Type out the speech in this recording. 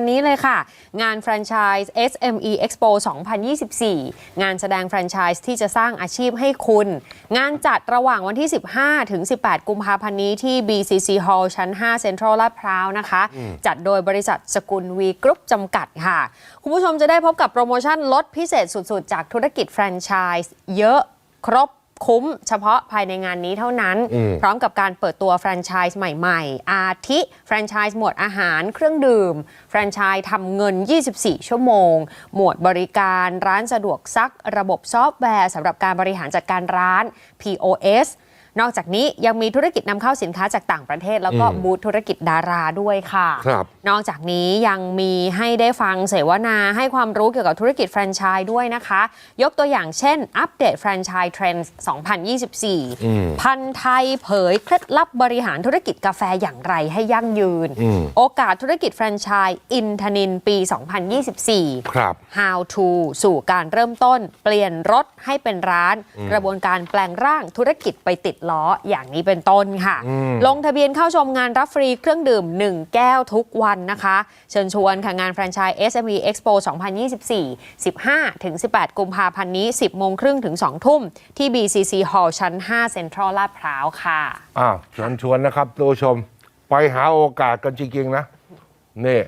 านนี้เลยค่ะ งานแฟรนไชส์ SME Expo 2024 งานแสดงแฟรนไชส์ที่จะสร้างอาชีพให้คุณ งานจัดระหว่างวันที่ 15 ถึง 18 กุมภาพันธ์นี้ที่ BCC Hall ชั้น 5 Central ลาดพร้าวนะคะ จัดโดยบริษัทสกุลวีกรุ๊ปจำกัดค่ะ คุณผู้ชมจะได้พบกับโปรโมชั่นลดพิเศษสุดๆ จากธุรกิจแฟรนไชส์เยอะครบ คุ้มเฉพาะภายในงานนี้เท่านั้น พร้อมกับการเปิดตัวแฟรนไชส์ใหม่ ๆ อาทิแฟรนไชส์หมวดอาหารเครื่องดื่ม แฟรนไชส์ทำเงิน 24 ชั่วโมง หมวดบริการร้านสะดวกซัก ระบบซอฟต์แวร์สำหรับการบริหารจัดการร้าน POS นอกจากนี้ยังมีธุรกิจนำเข้าสินค้าจากต่างประเทศ แล้วก็บูธธุรกิจดาราด้วยค่ะ ครับนอกจากนี้ยังมีให้ได้ฟังเสวนาให้ความรู้เกี่ยวกับธุรกิจแฟรนไชส์ด้วยนะคะ ยกตัวอย่างเช่น อัปเดตแฟรนไชส์เทรนด์ 2024 พันธุ์ไทยเผยเคล็ดลับบริหารธุรกิจกาแฟอย่างไรให้ยั่งยืน โอกาสธุรกิจแฟรนไชส์อินทนินปี 2024 ครับ How to สู่การเริ่มต้น เปลี่ยนรถให้เป็นร้าน กระบวนการแปลงร่างธุรกิจไปติดล้ออย่างนี้เป็นต้นค่ะ ลงทะเบียนเข้าชมงานรับฟรีเครื่องดื่ม 1 แก้วทุกวันนะคะ เชิญชวนค่ะงานแฟรนไชส์ SME Expo 2024 15 ถึง 18 กุมภาพันธ์นี้ 10 โมงครึ่งถึง 2 ทุ่ม ที่ BCC Hall ชั้น 5 เซ็นทรัลลาดพร้าวค่ะอ้าวเชิญชวนนะครับตัวชม ไปหาโอกาสกันจริงๆนะนี่